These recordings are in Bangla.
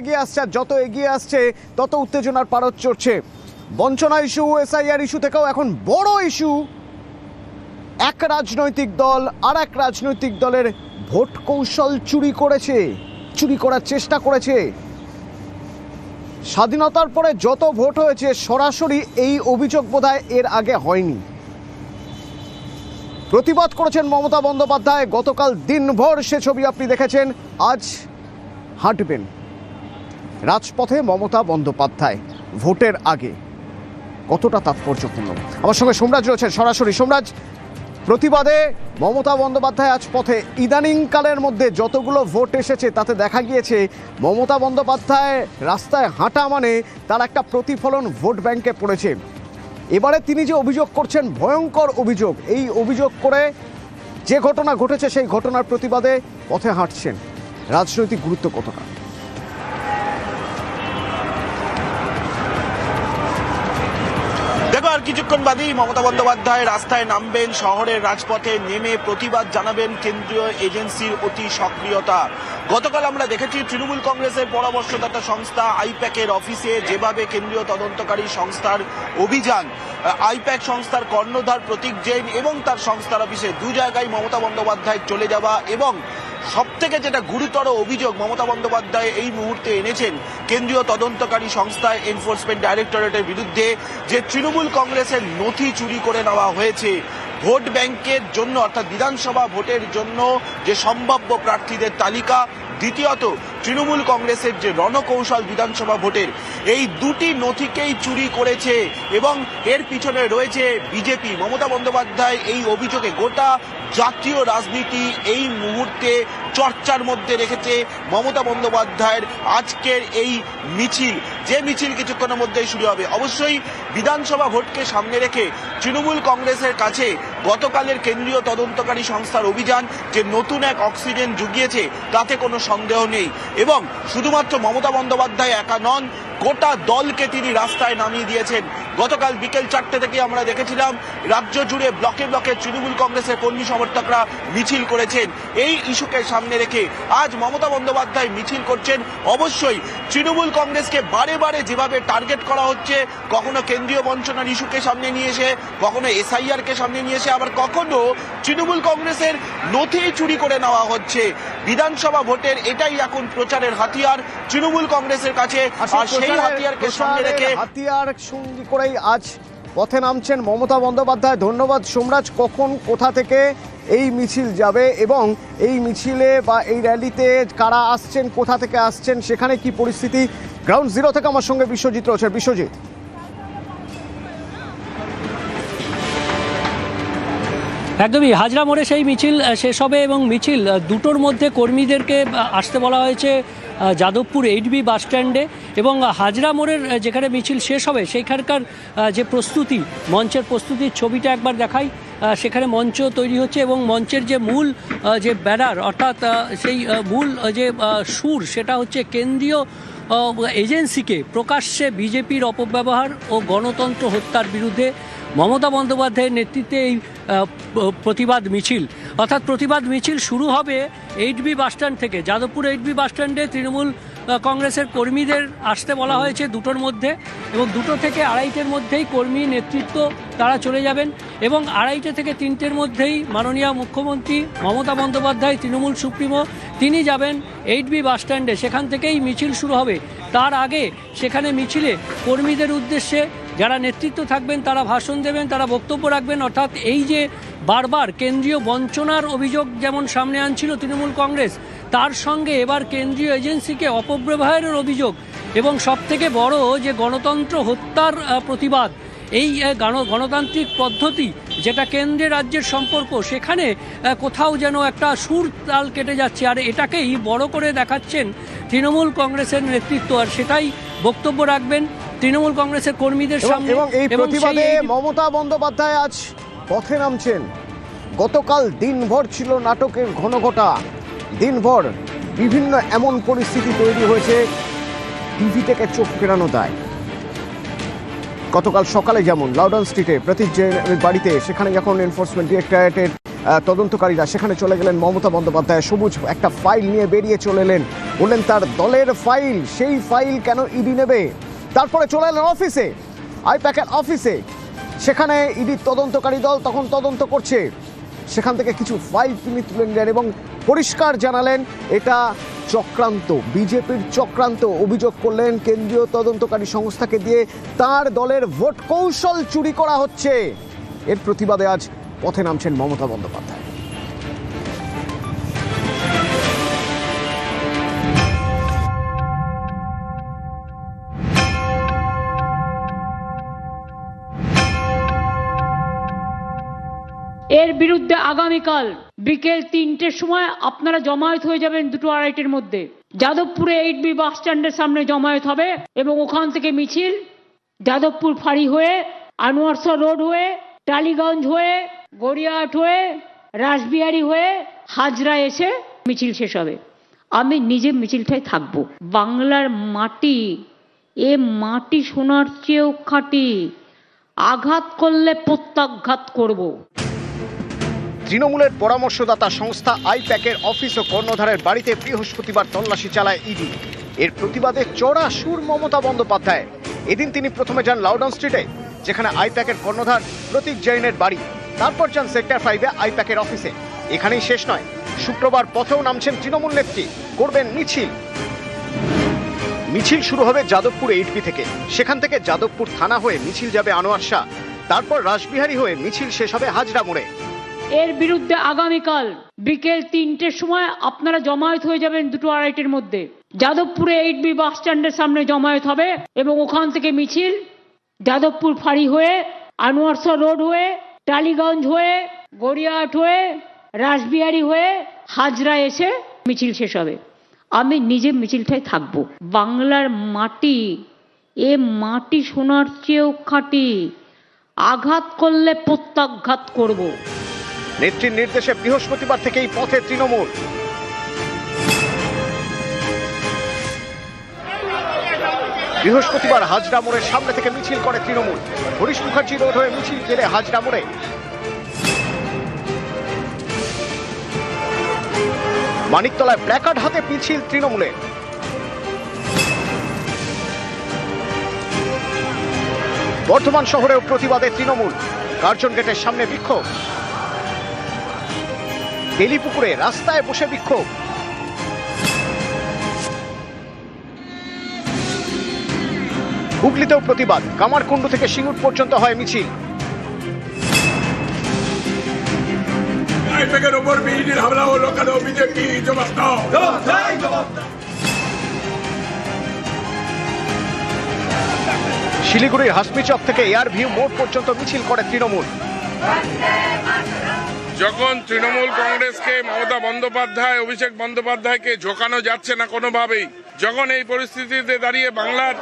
এগিয়ে আসছে আর যত এগিয়ে আসছে, তত উত্তেজনার পারদ চড়ছে। বঞ্চনা ইস্যু এসআইআর ইস্যু থেকেও এখন বড় ইস্যু। এক রাজনৈতিক দল আর এক রাজনৈতিক দলের ভোট কৌশল চুরি করেছে, চুরি করার চেষ্টা করেছে। স্বাধীনতার পরে যত ভোট হয়েছে, সরাসরি এই অভিযোগ বোধহয় এর আগে হয়নি। প্রতিবাদ করেছেন মমতা বন্দ্যোপাধ্যায়, গতকাল দিনভর সে ছবি আপনি দেখেছেন, আজ হাঁটবেন। রাজপথে মমতা বন্দ্যোপাধ্যায়, ভোটের আগে। কতটা তাৎপর্যপূর্ণ। আমার সঙ্গে সোমরাজ রয়েছেন সরাসরি। সোমরাজ, প্রতিবাদে মমতা বন্দ্যোপাধ্যায় আজ পথে। ইদানিংকালের মধ্যে যতগুলো ভোট এসেছে, তাতে দেখা গিয়েছে মমতা বন্দ্যোপাধ্যায় রাস্তায় হাঁটা মানে তার একটা প্রতিফলন ভোট ব্যাংকে পড়েছে। এবারে তিনি যে অভিযোগ করছেন, ভয়ঙ্কর অভিযোগ। এই অভিযোগ করে যে ঘটনা ঘটেছে, সেই ঘটনার প্রতিবাদে পথে হাঁটছেন। রাজনৈতিক গুরুত্ব কতটা? আর কিছুক্ষণ বাদেই মমতা বন্দ্যোপাধ্যায় রাস্তায় নামবেন, শহরের রাজপথে নেমে প্রতিবাদ জানাবেন কেন্দ্রীয় এজেন্সির অতি সক্রিয়তা। গতকাল আমরা দেখেছি তৃণমূল কংগ্রেসের পরামর্শদাতা সংস্থা আইপ্যাকের অফিসে যেভাবে কেন্দ্রীয় তদন্তকারী সংস্থার অভিযান আইপ্যাক সংস্থার কর্ণধার প্রতীক জৈন এবং তার সংস্থার অফিসে দু জায়গায় মমতা বন্দ্যোপাধ্যায় চলে যাওয়া এবং সব থেকে যেটা গুরুতর অভিযোগ মমতা বন্দ্যোপাধ্যায় এই মুহূর্তে এনেছেন কেন্দ্রীয় তদন্তকারী সংস্থা এনফোর্সমেন্ট ডাইরেক্টরেটের বিরুদ্ধে, যে তৃণমূল কংগ্রেসের নথি চুরি করে নেওয়া হয়েছে। ভোট ব্যাংকের জন্য, অর্থাৎ বিধানসভা ভোটের জন্য যে সম্ভাব্য প্রার্থীদের তালিকা, দ্বিতীয়ত তৃণমূল কংগ্রেসের যে রণকৌশল বিধানসভা ভোটের, এই দুটি নথিকেই চুরি করেছে এবং এর পিছনে রয়েছে বিজেপি। মমতা বন্দ্যোপাধ্যায় এই অভিযোগে গোটা জাতীয় রাজনীতি এই মুহূর্তে চর্চার মধ্যে রেখেছে মমতা বন্দ্যোপাধ্যায়ের আজকের এই মিছিল। যে মিছিল কিছুক্ষণের মধ্যেই শুরু হবে। অবশ্যই বিধানসভা ভোটকে সামনে রেখে তৃণমূল কংগ্রেসের কাছে গতকালের কেন্দ্রীয় তদন্তকারী সংস্থার অভিযান যে নতুন এক অক্সিজেন জুগিয়েছে, তাতে কোনো সন্দেহ নেই। এবং শুধুমাত্র মমতা বন্দ্যোপাধ্যায় একা নন, গোটা দলকে তিনি রাস্তায় নামিয়ে দিয়েছেন। গতকাল বিকেল চারটে থেকে আমরা দেখেছিলাম রাজ্য জুড়ে ব্লকে ব্লকে তৃণমূল কংগ্রেসের কর্মী সমর্থকরা মিছিল করেছেন। এই ইস্যুকে সামনে রেখে আজ মমতা বন্দ্যোপাধ্যায় মিছিল করছেন। অবশ্যই তৃণমূল কংগ্রেসকে বারে বারে যেভাবে টার্গেট করা হচ্ছে কখনো কেন্দ্রীয় বঞ্চনার ইস্যুকে সামনে নিয়ে এসে কখনো এসআইআর কে সামনে নিয়ে এসে আবার কখনো তৃণমূল কংগ্রেসের নথি চুরি করে নেওয়া হচ্ছে। বিধানসভা ভোটের এটাই এখন প্রচারের হাতিয়ার। তৃণমূল কংগ্রেসের কাছে আর সেই হাতিয়ারকে সামনে রেখে হাতিয়ার সঙ্গী করেই আজ পথে নামছেন মমতা বন্দ্যোপাধ্যায়। ধন্যবাদ সোমরাজ, কখন, কোথা থেকে এই মিছিল যাবে এবং এই মিছিলে বা এই র্যালিতে কারা আসছেন, কোথা থেকে আসছেন, সেখানে কি পরিস্থিতি? গ্রাউন্ড জিরো থেকে আমার সঙ্গে বিশ্বজিৎ রয়েছে বিশ্বজিৎ। একদমই হাজরা মোড়ে সেই মিছিল শেষ হবে এবং মিছিল দুটোর মধ্যে কর্মীদেরকে আসতে বলা হয়েছে যাদবপুর এইচবি বাস স্ট্যান্ডে এবং হাজরা মোড়ের যেখানে মিছিল শেষ হবে সেইখানকার আহ, যে প্রস্তুতি মঞ্চের প্রস্তুতির ছবিটা একবার দেখাই সেখানে মঞ্চ তৈরি হচ্ছে এবং মঞ্চের যে মূল যে ব্যানার অর্থাৎ সেই মূল যে সুর সেটা হচ্ছে কেন্দ্রীয় এজেন্সিকে প্রকাশ্যে বিজেপির অপব্যবহার ও গণতন্ত্র হত্যার বিরুদ্ধে মমতা বন্দ্যোপাধ্যায়ের নেতৃত্বে এই প্রতিবাদ মিছিল। অর্থাৎ প্রতিবাদ মিছিল শুরু হবে এইট বি বাসস্ট্যান্ড থেকে। যাদবপুর এইট বি বাসস্ট্যান্ডে তৃণমূল কংগ্রেসের কর্মীদের আসতে বলা হয়েছে দুটোর মধ্যে এবং দুটো থেকে আড়াইটের মধ্যেই কর্মী নেতৃত্ব তারা চলে যাবেন এবং আড়াইটে থেকে তিনটের মধ্যেই মাননীয় মুখ্যমন্ত্রী মমতা বন্দ্যোপাধ্যায়, তৃণমূল সুপ্রিমো, তিনি যাবেন এইট বি বাসস্ট্যান্ডে সেখান থেকেই মিছিল শুরু হবে। তার আগে সেখানে মিছিলে কর্মীদের উদ্দেশ্যে যারা নেতৃত্ব থাকবেন, তারা ভাষণ দেবেন, তারা বক্তব্য রাখবেন। অর্থাৎ এই যে বারবার কেন্দ্রীয় বঞ্চনার অভিযোগ যেমন সামনে আনছিল তৃণমূল কংগ্রেস, তার সঙ্গে এবার কেন্দ্রীয় এজেন্সিকে অপব্যবহারের অভিযোগ। এবং সবথেকে বড় যে গণতন্ত্র হত্যার প্রতিবাদ, এই গণ- গণতান্ত্রিক পদ্ধতি যেটা কেন্দ্রে রাজ্যের সম্পর্ক, সেখানে কোথাও যেন একটা সুর তাল কেটে যাচ্ছে। আর এটাকেই বড় করে দেখাচ্ছেন তৃণমূল কংগ্রেসের নেতৃত্ব আর সেটাই বক্তব্য রাখবেন তৃণমূল কংগ্রেসের কর্মীদের সামনে। এবং এই প্রতিবাদে মমতা বন্দ্যোপাধ্যায় আজ পথে নামছেন। গতকাল দিনভর ছিল নাটকের ঘন ঘনঘটা দিনভর বিভিন্ন এমন পরিস্থিতি তৈরি হয়েছে টিভি থেকে চোখ ফেরানো দেয়। গতকাল সকালে যেমন লাউডন স্ট্রিটে প্রতীক জৈনের বাড়িতে সেখানে যখন এনফোর্সমেন্ট ডিরেক্টরেটের তদন্তকারীরা সেখানে চলে গেলেন মমতা বন্দ্যোপাধ্যায়। সবুজ একটা ফাইল নিয়ে বেরিয়ে চলে এলেন বললেন, তার দলের ফাইল, সেই ফাইল কেন ইডি নেবে? তারপরে চলে এলেন অফিসে, আইপ্যাকের অফিসে। সেখানে ইডির তদন্তকারী দল তখন তদন্ত করছে। সেখান থেকে কিছু ফাইল তিনি তুলে নিলেন এবং পরিষ্কার জানালেন, এটা চক্রান্ত, বিজেপির চক্রান্ত অভিযোগ করলেন কেন্দ্রীয় তদন্তকারী সংস্থাকে দিয়ে তার দলের ভোট কৌশল চুরি করা হচ্ছে। এর প্রতিবাদে আজ পথে নামছেন মমতা বন্দ্যোপাধ্যায়। এর বিরুদ্ধে আগামীকাল বিকেল তিনটের সময় আপনারা জমায়েত হয়ে যাবেন দুটো আড়াইটের মধ্যে। যাদবপুরে এইট বি বাস স্ট্যান্ডের সামনে জমায়েত হবে এবং ওখান থেকে মিছিল, যাদবপুর ফাঁড়ি হয়ে, আনোয়ারসা রোড হয়ে, টালিগঞ্জ হয়ে, গড়িয়াহাট হয়ে, রাসবিহারি হয়ে হাজরা এসে মিছিল শেষ হবে। আমি নিজে মিছিলটায় থাকব। বাংলার মাটি, এ মাটি সোনার চেয়েও খাঁটি। আঘাত করলে প্রত্যাঘাত করব। তৃণমূলের পরামর্শদাতা সংস্থা আইপ্যাকের অফিস ও কর্ণধারের বাড়িতে বৃহস্পতিবার তল্লাশি চালায় ইডি। এর প্রতিবাদে চড়া সুর মমতা বন্দ্যোপাধ্যায়। এদিন তিনি প্রথমে যান লাউডন স্ট্রিটে, যেখানে আইপ্যাকের কর্ণধার প্রতীক জৈনের বাড়ি। তারপর যান সেক্টর ফাইভে আইপ্যাকের অফিসে। এখানেই শেষ নয়, শুক্রবার পথেও নামছেন তৃণমূল নেত্রী, করবেন মিছিল। মিছিল শুরু হবে যাদবপুর এইটপি থেকে। সেখান থেকে যাদবপুর থানা হয়ে মিছিল যাবে আনোয়ার শাহ। তারপর রাসবিহারী হয়ে মিছিল শেষ হবে হাজরা মোড়ে। এর বিরুদ্ধে আগামীকাল বিকেল তিনটের সময় আপনারা জমায়েত হয়ে যাবেন দুটো আড়াইটের মধ্যে। যাদবপুরে এইট বি বাস স্ট্যান্ডের সামনে জমায়েত হবে এবং ওখান থেকে মিছিল, যাদবপুর ফাঁড়ি হয়ে, আনোয়ারসা রোড হয়ে, টালিগঞ্জ হয়ে, গড়িয়াহাট হয়ে, রাসবিহারি হয়ে হাজরা এসে মিছিল শেষ হবে। আমি নিজে মিছিলটায় থাকব। বাংলার মাটি, এ মাটি সোনার চেয়েও খাঁটি। আঘাত করলে প্রত্যাঘাত করব। নেত্রীর নির্দেশে বৃহস্পতিবার থেকেই পথে তৃণমূল। বৃহস্পতিবার হাজরা মোড়ের সামনে থেকে মিছিল করে তৃণমূল। হরিশ মুখার্জি রোড হয়ে মিছিল গেলে হাজরা মোড়ে। মানিকতলায় প্ল্যাকার্ড হাতে মিছিল তৃণমূলের বর্ধমান শহরেও প্রতিবাদে তৃণমূল। কার্জন গেটের সামনে বিক্ষোভ। বেলিপুকুরে রাস্তায় বসে বিক্ষোভ। হুগলিতেও প্রতিবাদ। কামারকুণ্ডু থেকে সিঙ্গুর পর্যন্ত হয় মিছিল। আইপ্যাকের ওপর বিজেপির হামলা হলো কেন বিজেপি জবাব দাও শিলিগুড়ির হাসমিচক থেকে এয়ার ভিউ মোড় পর্যন্ত মিছিল করে তৃণমূল। যখন তৃণমূল কংগ্রেসকে মমতা বন্দ্যোপাধ্যায়, অভিষেক বন্দ্যোপাধ্যায়কে ঝোকানো যাচ্ছে না কোনোভাবেই, যখন এই পরিস্থিতিতে দাঁড়িয়ে বাংলার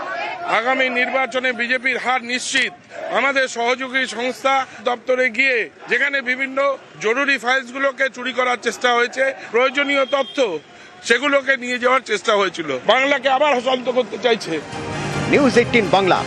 আগামী নির্বাচনে বিজেপির হার নিশ্চিত, আমাদের সহযোগী সংস্থা দপ্তরে গিয়ে যেখানে বিভিন্ন জরুরি ফাইলসগুলোকে চুরি করার চেষ্টা হয়েছে, প্রয়োজনীয় তথ্য সেগুলোকে নিয়ে যাওয়ার চেষ্টা হয়েছিল। বাংলাকে আবার হসান্ত করতে চাইছে। News eighteen Bangla.